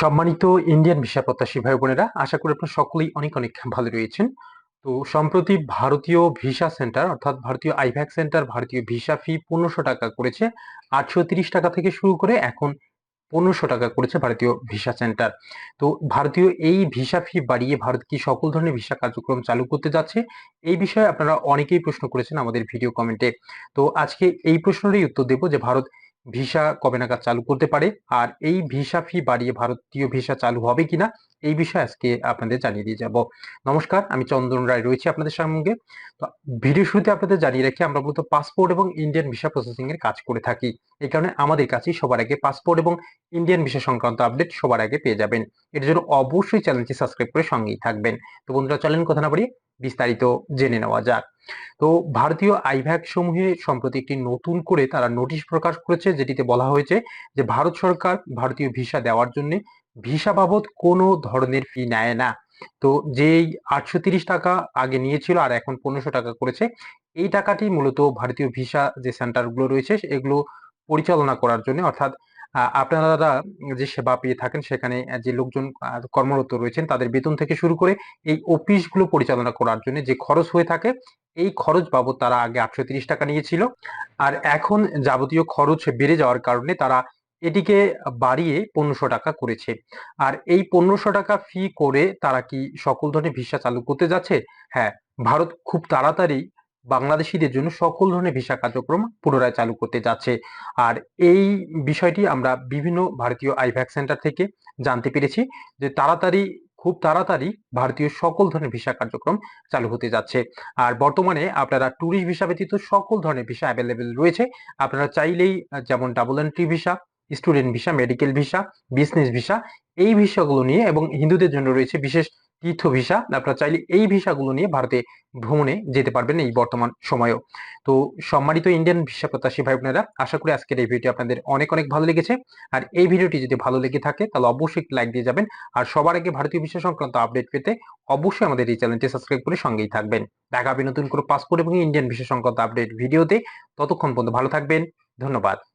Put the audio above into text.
সম্মানিত Indian visa প্রত্যাশী ভাই বোনেরা, আশা করি আপনারা সকলেই অনেক অনেক ভালো রয়েছেন। তো সম্প্রতি ভারতীয় ভিসা সেন্টার অর্থাৎ ভারতীয় আইভ্যাক সেন্টার ভারতীয় ভিসা ফি পনেরোশো টাকা করেছে, আটশো তিরিশ টাকা থেকে শুরু করে এখন পনেরোশো টাকা করেছে ভারতীয় ভিসা সেন্টার। তো ভারতীয় এই ভিসা ফি বাড়িয়ে ভারত কি সকল ধরনের ভিসা কার্যক্রম চালু করতে যাচ্ছে, এই বিষয়ে আপনারা অনেকেই প্রশ্ন করেছেন আমাদের ভিডিও কমেন্টে। তো আজকে এই প্রশ্নেরই উত্তর দেব যে ভারত ভিসা কবে নাগাদ চালু করতে পারে? আর এই ভিসা ফি বাড়িয়ে ভারতীয় ভিসা চালু হবে কিনা? এই বিষয়ে আজকে আপনাদের জানিয়ে দিয়ে যাব। নমস্কার, আমি চন্দন রায় রয়েছি আপনাদের সঙ্গে। ভিডিও শুরুতে আপনাদের জানিয়ে রাখি, আমরা মূলত পাসপোর্ট এবং ইন্ডিয়ান ভিসা প্রসেসিং এর কাজ করে থাকি। এই কারণে আমাদের কাছেই সবার আগে পাসপোর্ট এবং ইন্ডিয়ান ভিসা সংক্রান্ত আপডেট সবার আগে পেয়ে যাবেন। এর জন্য অবশ্যই চ্যানেলটি সাবস্ক্রাইব করে সঙ্গেই থাকবেন। তো বন্ধুরা, চলেন কথা না বাড়িয়ে বিস্তারিত জেনে নেওয়া যাক। তো ভারতীয় আইভ্যাক সমূহে সম্প্রতি একটি নতুন করে তারা নোটিশ প্রকাশ করেছে, যেটিতে বলা হয়েছে যে ভারত সরকার ভারতীয় ভিসা দেওয়ার জন্য ভিসা বাবদ কোনো ধরনের ফি নেয় না। তো যেই আটশো টাকা আগে নিয়েছিল আর এখন পনেরোশো টাকা করেছে, এই টাকাটি মূলত ভারতীয় ভিসা যে সেন্টারগুলো রয়েছে, এগুলো পরিচালনা করার জন্য, অর্থাৎ আপনারা যে সেবা পেয়ে থাকেন সেখানে যে লোকজন কর্মরত রয়েছেন তাদের বেতন থেকে শুরু করে এই অফিসগুলো পরিচালনা করার জন্য যে খরচ হয়ে থাকে, এই খরচ বাবদ তারা আগে আটশো টাকা নিয়েছিল। আর এখন যাবতীয় খরচ বেড়ে যাওয়ার কারণে তারা এটিকে বাড়িয়ে পনেরোশো টাকা করেছে। আর এই পনেরোশো টাকা ফি করে তারা কি সকল ধরনের ভিসা চালু করতে যাচ্ছে? হ্যাঁ ভারত খুব তাড়াতাড়ি বাংলাদেশিদের জন্য সকল ধরনের ভিসা কার্যক্রম পুনরায় চালু করতে যাচ্ছে। আর এই বিষয়টি আমরা বিভিন্ন ভারতীয় আইভ্যাক সেন্টার থেকে জানতে পেরেছি যে তাড়াতাড়ি, খুব তাড়াতাড়ি ভারতীয় সকল ধরনের ভিসা কার্যক্রম চালু হতে যাচ্ছে। আর বর্তমানে আপনারা ট্যুরিস্ট ভিসা ব্যতীত সকল ধরনের ভিসা অ্যাভেলেবেল রয়েছে। আপনারা চাইলেই যেমন double entry visa student visa medical visa business visa এই ভিসাগুলো নিয়ে এবং হিন্দুদের জন্য রয়েছে বিশেষ তীর্থ ভিসা। আপনারা চাইলে এই ভিসাগুলো নিয়ে ভারতে ভ্রমণে যেতে পারবেন এই বর্তমান সময়েও। তো সম্মানিত ইন্ডিয়ান ভিসা প্রত্যাশী ভাই বোনেরা আশা করি আজকের এই ভিডিও আপনাদের অনেক অনেক ভালো লেগেছে। আর এই ভিডিওটি যদি ভালো লেগে থাকে, তাহলে অবশ্যই লাইক দিয়ে যাবেন। আর সবার আগে ভারতীয় ভিসা সংক্রান্ত আপডেট পেতে অবশ্যই আমাদের এই চ্যানেলটি সাবস্ক্রাইব করে সঙ্গেই থাকবেন। দেখা হবে নতুন করে পাসপোর্ট এবং ইন্ডিয়ান ভিসা সংক্রান্ত আপডেট ভিডিওতে। ততক্ষণ পর্যন্ত ভালো থাকবেন। ধন্যবাদ।